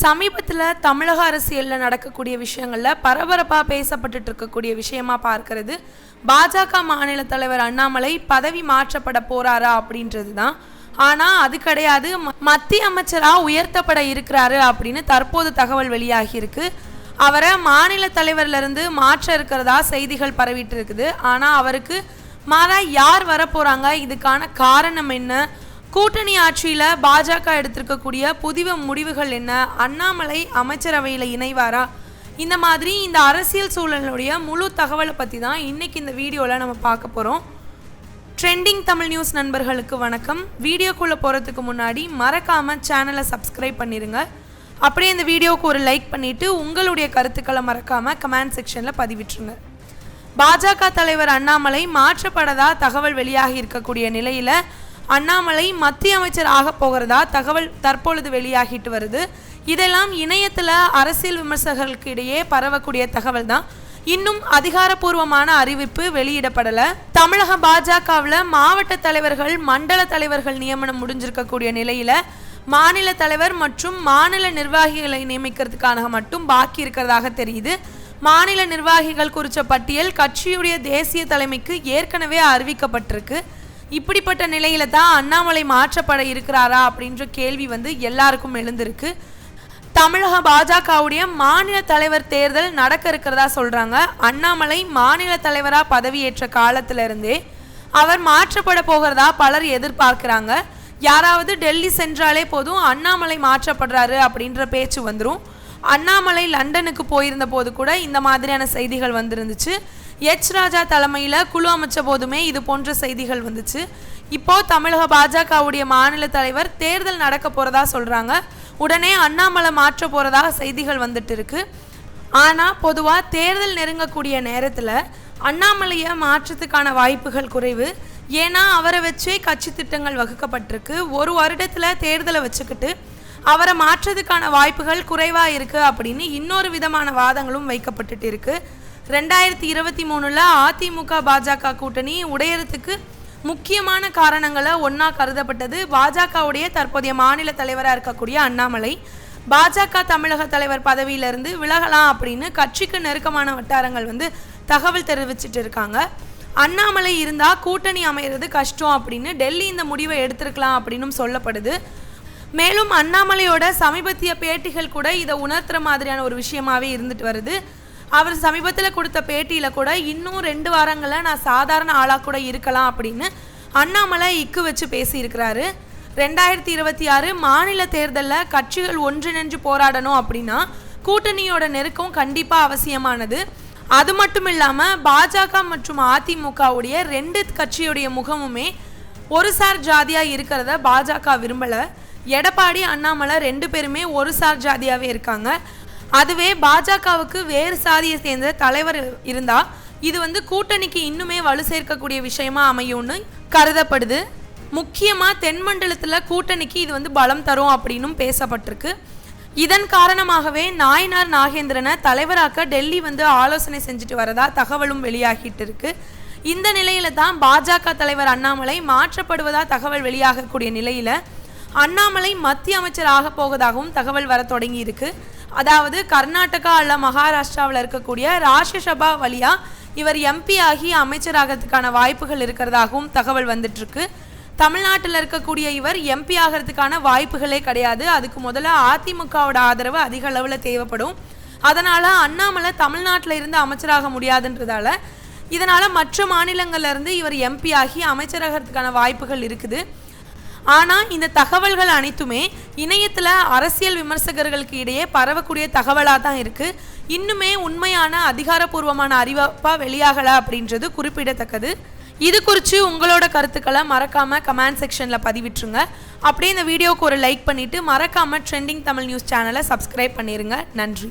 சமீபத்தில் தமிழக அரசியலில் நடக்கக்கூடிய விஷயங்களில் பரபரப்பாக பேசப்பட்டுட்டு இருக்கக்கூடிய விஷயமா பார்க்கறது பாஜக மாநில தலைவர் அண்ணாமலை பதவி மாற்றப்பட போறாரா அப்படின்றது தான் ஆனால் அது கிடையாது. ம- மத்திய அமைச்சராக உயர்த்தப்பட இருக்கிறாரு அப்படின்னு தற்போது தகவல் வெளியாகியிருக்கு அவரை மாநில தலைவர்ல இருந்து மாற்ற இருக்கிறதா செய்திகள் பரவிட்டு இருக்குது. ஆனால் அவருக்கு மாறா யார் வரப்போகிறாங்க இதுக்கான காரணம் என்ன? கூட்டணி ஆட்சியில் பாஜக எடுத்திருக்கக்கூடிய புதிய முடிவுகள் என்ன? அண்ணாமலை அமைச்சரவையில் இணைவாரா? இந்த மாதிரி இந்த அரசியல் சூழலுடைய முழு தகவலை பற்றி தான் இன்னைக்கு இந்த வீடியோவில் நம்ம பார்க்க போகிறோம் ட்ரெண்டிங் தமிழ் நியூஸ் நண்பர்களுக்கு வணக்கம். வீடியோக்குள்ளே போகிறதுக்கு முன்னாடி மறக்காமல் சேனலை சப்ஸ்கிரைப் பண்ணிடுங்க அப்படியே இந்த வீடியோவுக்கு ஒரு லைக் பண்ணிவிட்டு உங்களுடைய கருத்துக்களை மறக்காமல் கமெண்ட் செக்ஷனில் பதிவிட்டுருங்க. பாஜக தலைவர் அண்ணாமலை மாற்றப்படதா தகவல் வெளியாகி இருக்கக்கூடிய நிலையில் அண்ணாமலை மத்திய அமைச்சர் ஆக போகிறதா தகவல் தற்பொழுது வெளியாகிட்டு வருது. இதெல்லாம் இணையத்தில் அரசியல் விமர்சகர்களுக்கு இடையே பரவக்கூடிய தகவல் தான். இன்னும் அதிகாரப்பூர்வமான அறிவிப்பு வெளியிடப்படலை. தமிழக பாஜகவில் மாவட்ட தலைவர்கள் மண்டல தலைவர்கள் நியமனம் முடிஞ்சிருக்கக்கூடிய நிலையில் மாநில தலைவர் மற்றும் மாநில நிர்வாகிகளை நியமிக்கிறதுக்கான மட்டும் பாக்கி இருக்கிறதாக தெரியுது. மாநில நிர்வாகிகள் குறித்த பட்டியல் கட்சியுடைய தேசிய தலைமைக்கு ஏற்கனவே அறிவிக்கப்பட்டிருக்கு. இப்படிப்பட்ட நிலையில தான் அண்ணாமலை மாற்றப்பட இருக்கிறாரா அப்படின்ற கேள்வி வந்து எல்லாருக்கும் எழுந்திருக்கு. தமிழக பாஜகவுடைய மாநில தலைவர் தேர்தல் நடக்க இருக்கிறதா சொல்றாங்க. அண்ணாமலை மாநில தலைவரா பதவியேற்ற காலத்துல இருந்தே அவர் மாற்றப்பட போகிறதா பலர் எதிர்பார்க்கிறாங்க. யாராவது டெல்லி சென்றாலே போதும் அண்ணாமலை மாற்றப்படுறாரு அப்படின்ற பேச்சு வந்துடும் அண்ணாமலை லண்டனுக்கு போயிருந்த போது கூட இந்த மாதிரியான செய்திகள் வந்திருந்துச்சு. எச் ராஜா தலைமையில் குழு அமைச்ச போதுமே இது போன்ற செய்திகள் வந்துச்சு. இப்போ தமிழக பாஜகவுடைய மாநில தலைவர் தேர்தல் நடக்க போறதா சொல்றாங்க. உடனே அண்ணாமலை மாற்ற போகிறதாக செய்திகள் வந்துட்டு இருக்கு. ஆனால் பொதுவாக தேர்தல் நெருங்கக்கூடிய நேரத்தில் அண்ணாமலையை மாற்றத்துக்கான வாய்ப்புகள் குறைவு. ஏன்னா அவரை வச்சே கட்சி திட்டங்கள் வகுக்கப்பட்டிருக்கு. ஒரு வருடத்தில் தேர்தலை வச்சுக்கிட்டு அவரை மாற்றத்துக்கான வாய்ப்புகள் குறைவாக இருக்குது அப்படின்னு இன்னொரு விதமான வாதங்களும் வைக்கப்பட்டுட்டு இருக்கு. ரெண்டாயிரத்தி இருபத்தி மூணில் அதிமுக பாஜக கூட்டணி உடையறதுக்கு முக்கியமான காரணங்களை ஒன்றா கருதப்பட்டது. பாஜகவுடைய தற்போதைய மாநில தலைவராக இருக்கக்கூடிய அண்ணாமலை பாஜக தமிழக தலைவர் பதவியிலிருந்து விலகலாம் அப்படின்னு கட்சிக்கு நெருக்கமான வட்டாரங்கள் வந்து தகவல் தெரிவிச்சிட்டு இருக்காங்க. அண்ணாமலை இருந்தால் கூட்டணி அமைகிறது கஷ்டம் அப்படின்னு டெல்லி இந்த முடிவை எடுத்திருக்கலாம் அப்படின்னும் சொல்லப்படுது. மேலும் அண்ணாமலையோட சமீபத்திய பேட்டிகள் கூட இதை உணர்த்துற மாதிரியான ஒரு விஷயமாவே இருந்துட்டு வருது. அவர் சமீபத்தில் கொடுத்த பேட்டியில் கூட இன்னும் ரெண்டு வாரங்களில் நான் சாதாரண ஆளாக கூட இருக்கலாம் அப்படின்னு அண்ணாமலை இக்கு வச்சு பேசியிருக்கிறாரு. ரெண்டாயிரத்தி இருபத்தி ஆறு மாநில தேர்தலில் கட்சிகள் ஒன்றிணைஞ்சு போராடணும் அப்படின்னா கூட்டணியோட நெருக்கம் கண்டிப்பாக அவசியமானது. அது மட்டும் இல்லாமல் பாஜக மற்றும் அதிமுகவுடைய ரெண்டு கட்சியுடைய முகமுமே ஒரு சார் ஜாதியாக இருக்கிறத பாஜக விரும்பலை. எடப்பாடி அண்ணாமலை ரெண்டு பேருமே ஒரு சார் ஜாதியாகவே இருக்காங்க. அதுவே பாஜகவுக்கு வேறு சாதியை சேர்ந்த தலைவர் இருந்தா இது வந்து கூட்டணிக்கு இன்னுமே வலு சேர்க்கக்கூடிய விஷயமா அமையும்னு கருதப்படுது. முக்கியமா தென்மண்டலத்துல கூட்டணிக்கு இது வந்து பலம் தரும் அப்படின்னும் பேசப்பட்டிருக்கு. இதன் காரணமாகவே நாயனார் நாகேந்திரனை தலைவராக்க டெல்லி வந்து ஆலோசனை செஞ்சுட்டு வரதா தகவலும் வெளியாகிட்டு இருக்கு. இந்த நிலையில தான் பாஜக தலைவர் அண்ணாமலை மாற்றப்படுவதா தகவல் வெளியாகக்கூடிய நிலையில அண்ணாமலை மத்திய அமைச்சர் ஆக போவதாகவும் தகவல் வர தொடங்கி இருக்கு அதாவது கர்நாடகா அல்ல மகாராஷ்டிராவில் இருக்கக்கூடிய ராஷ்டிரசபா வழியா இவர் எம்பி ஆகி அமைச்சராகிறதுக்கான வாய்ப்புகள் இருக்கிறதாகவும் தகவல் வந்துட்டு இருக்கு தமிழ்நாட்டில் இருக்கக்கூடிய இவர் எம்பி ஆகிறதுக்கான வாய்ப்புகளே கிடையாது. அதுக்கு முதல்ல அதிமுகவோட ஆதரவு அதிக அளவில் தேவைப்படும். அதனால் அண்ணாமலை தமிழ்நாட்டில் இருந்து அமைச்சராக முடியாதுன்றதால இதனால் மற்ற மாநிலங்கள்லேருந்து இவர் எம்பி ஆகி அமைச்சராகிறதுக்கான வாய்ப்புகள் இருக்குது. ஆனால் இந்த தகவல்கள் அனைத்துமே இணையத்தில் அரசியல் விமர்சகர்களுக்கு இடையே பரவக்கூடிய தகவலாக தான் இருக்குது இன்னுமே உண்மையான அதிகாரப்பூர்வமான அறிவிப்பாக வெளியாகலை அப்படின்றது குறிப்பிடத்தக்கது. இது குறித்து உங்களோட கருத்துக்களை மறக்காமல் கமெண்ட் செக்ஷனில் பதிவிட்டுருங்க. அப்படியே இந்த வீடியோவுக்கு ஒரு லைக் பண்ணிவிட்டு மறக்காமல் ட்ரெண்டிங் தமிழ் நியூஸ் சேனலை சப்ஸ்கிரைப் பண்ணிடுங்க நன்றி.